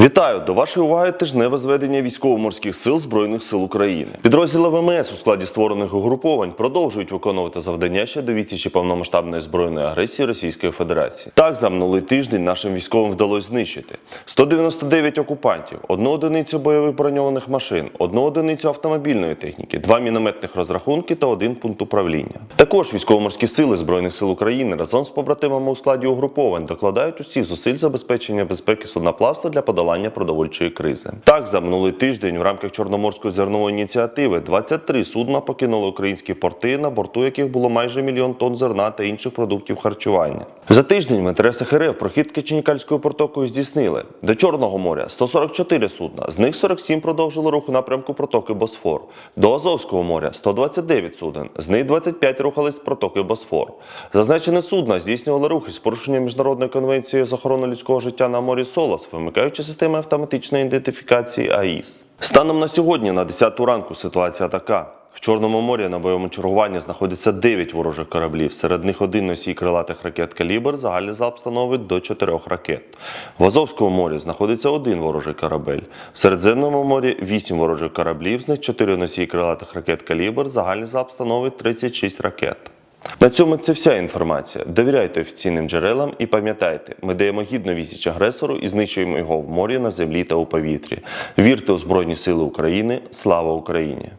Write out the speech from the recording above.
Вітаю до вашої уваги тижневе зведення військово-морських сил Збройних сил України. Підрозділи ВМС у складі створених угруповань продовжують виконувати завдання щодо відсічі повномасштабної збройної агресії Російської Федерації. Так, за минулий тиждень нашим військовим вдалося знищити 199 окупантів, одну одиницю бойових броньованих машин, одну одиницю автомобільної техніки, два мінометних розрахунки та один пункт управління. Також військово-морські сили Збройних сил України разом з побратимами у складі угруповань докладають усіх зусиль забезпечення безпеки судноплавства для подолання продовольчої кризи. Так, за минулий тиждень в рамках Чорноморської зернової ініціативи 23 судна покинули українські порти, на борту яких було майже мільйон тонн зерна та інших продуктів харчування. За тиждень в інтересах РФ прохід Киченікальською протокою здійснили до Чорного моря 144 судна, з них 47 продовжили рух у напрямку протоки Босфор. До Азовського моря 129 суден, з них 25 рухались протоки Босфор. Зазначені судна здійснювали рухи з порушенням міжнародної конвенції з охорони людського життя на морі Солос, вимикаючи системи автоматичної ідентифікації АІС. Станом на сьогодні, на 10 ранку, ситуація така. В Чорному морі на бойовому чергуванні знаходиться 9 ворожих кораблів. Серед них один носій крилатих ракет «Калібр», загальний залп становить до 4 ракет. В Азовському морі знаходиться один ворожий корабель. В Середземному морі 8 ворожих кораблів, з них 4 носії крилатих ракет «Калібр», загальний залп становить 36 ракет. На цьому це вся інформація. Довіряйте офіційним джерелам і пам'ятайте, ми даємо гідну відсіч агресору і знищуємо його в морі, на землі та у повітрі. Вірте у Збройні Сили України. Слава Україні!